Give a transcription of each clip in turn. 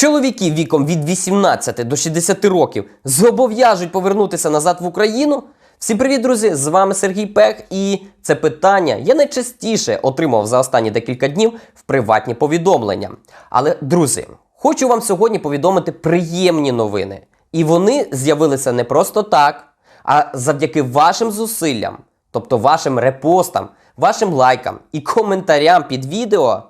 Чоловіків віком від 18 до 60 років зобов'яжуть повернутися назад в Україну. Всім привіт, друзі! З вами Сергій Пех, і це питання я найчастіше отримав за останні декілька днів в приватні повідомлення. Але, друзі, хочу вам сьогодні повідомити приємні новини. І вони з'явилися не просто так, а завдяки вашим зусиллям, тобто вашим репостам, вашим лайкам і коментарям під відео.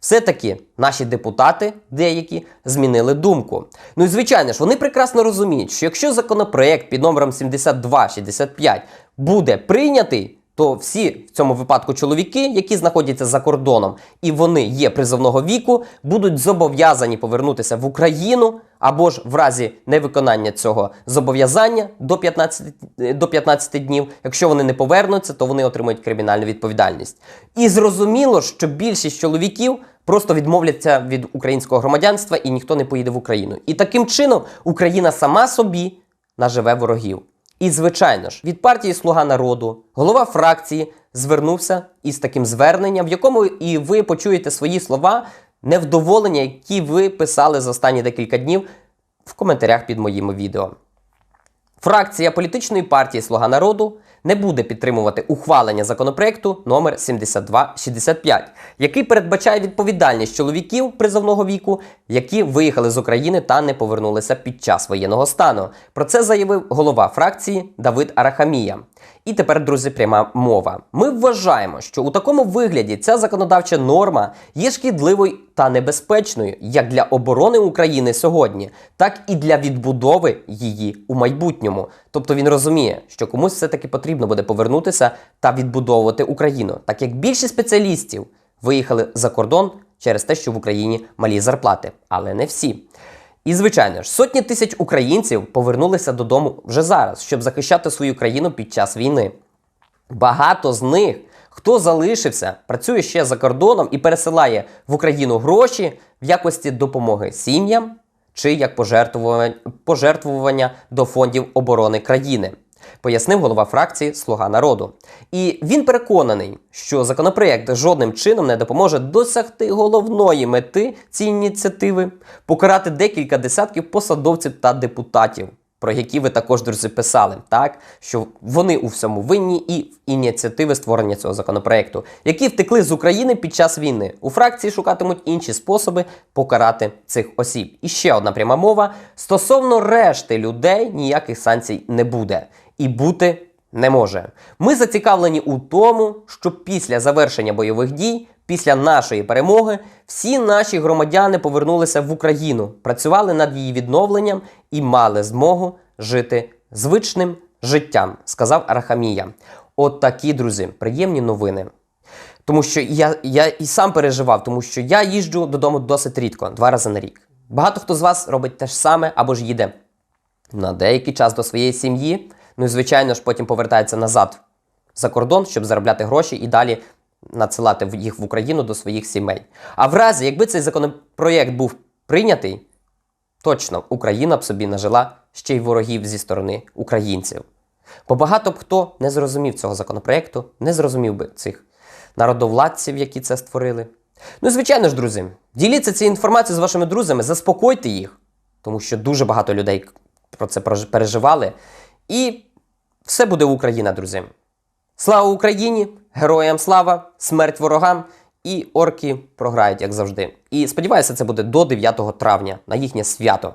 Все-таки наші депутати деякі змінили думку. Ну і звичайно ж, вони прекрасно розуміють, що якщо законопроект під номером 7265 буде прийнятий, то всі в цьому випадку чоловіки, які знаходяться за кордоном, і вони є призовного віку, будуть зобов'язані повернутися в Україну або ж в разі невиконання цього зобов'язання до 15, е, до 15 днів. Якщо вони не повернуться, то вони отримують кримінальну відповідальність. І зрозуміло, що більшість чоловіків просто відмовляться від українського громадянства і ніхто не поїде в Україну. І таким чином Україна сама собі наживе ворогів. І, звичайно ж, від партії Слуга народу голова фракції звернувся із таким зверненням, в якому і ви почуєте свої слова невдоволення, які ви писали за останні декілька днів в коментарях під моїми відео. Фракція політичної партії Слуга народу не буде підтримувати ухвалення законопроекту номер 7265, який передбачає відповідальність чоловіків призовного віку, які виїхали з України та не повернулися під час воєнного стану. Про це заявив голова фракції Давид Арахамія. І тепер, друзі, пряма мова. Ми вважаємо, що у такому вигляді ця законодавча норма є шкідливою та небезпечною як для оборони України сьогодні, так і для відбудови її у майбутньому. Тобто він розуміє, що комусь все-таки потрібно буде повернутися та відбудовувати Україну, так як більшість спеціалістів виїхали за кордон через те, що в Україні малі зарплати, але не всі. І, звичайно ж, сотні тисяч українців повернулися додому вже зараз, щоб захищати свою країну під час війни. Багато з них, хто залишився, працює ще за кордоном і пересилає в Україну гроші в якості допомоги сім'ям чи як пожертвування, до фондів оборони країни. Пояснив голова фракції Слуга народу. І він переконаний, що законопроект жодним чином не допоможе досягти головної мети цієї ініціативи покарати декілька десятків посадовців та депутатів, про які ви також друзі писали, так що вони у всьому винні і в ініціативи створення цього законопроекту, які втекли з України під час війни. У фракції шукатимуть інші способи покарати цих осіб. І ще одна пряма мова: стосовно решти людей ніяких санкцій не буде і бути не може. Ми зацікавлені у тому, щоб після завершення бойових дій, після нашої перемоги, всі наші громадяни повернулися в Україну, працювали над її відновленням і мали змогу жити звичним життям, сказав Арахамія. От такі, друзі, приємні новини. Тому що я, я і сам переживав, тому що я їжджу додому досить рідко, два рази на рік. Багато хто з вас робить те ж саме або ж їде на деякий час до своєї сім'ї. Ну і звичайно ж потім повертається назад за кордон, щоб заробляти гроші і далі надсилати їх в Україну до своїх сімей. А в разі, якби цей законопроєкт був прийнятий, точно Україна б собі нажила ще й ворогів зі сторони українців. Бо багато б хто не зрозумів цього законопроєкту, не зрозумів би цих народовладців, які це створили. Ну звичайно ж, друзі, діліться цією інформацією з вашими друзями, заспокойте їх, тому що дуже багато людей про це переживали. І все буде Україна, друзі. Слава Україні! Героям слава! Смерть ворогам! І орки програють, як завжди. І сподіваюся, це буде до 9 травня на їхнє свято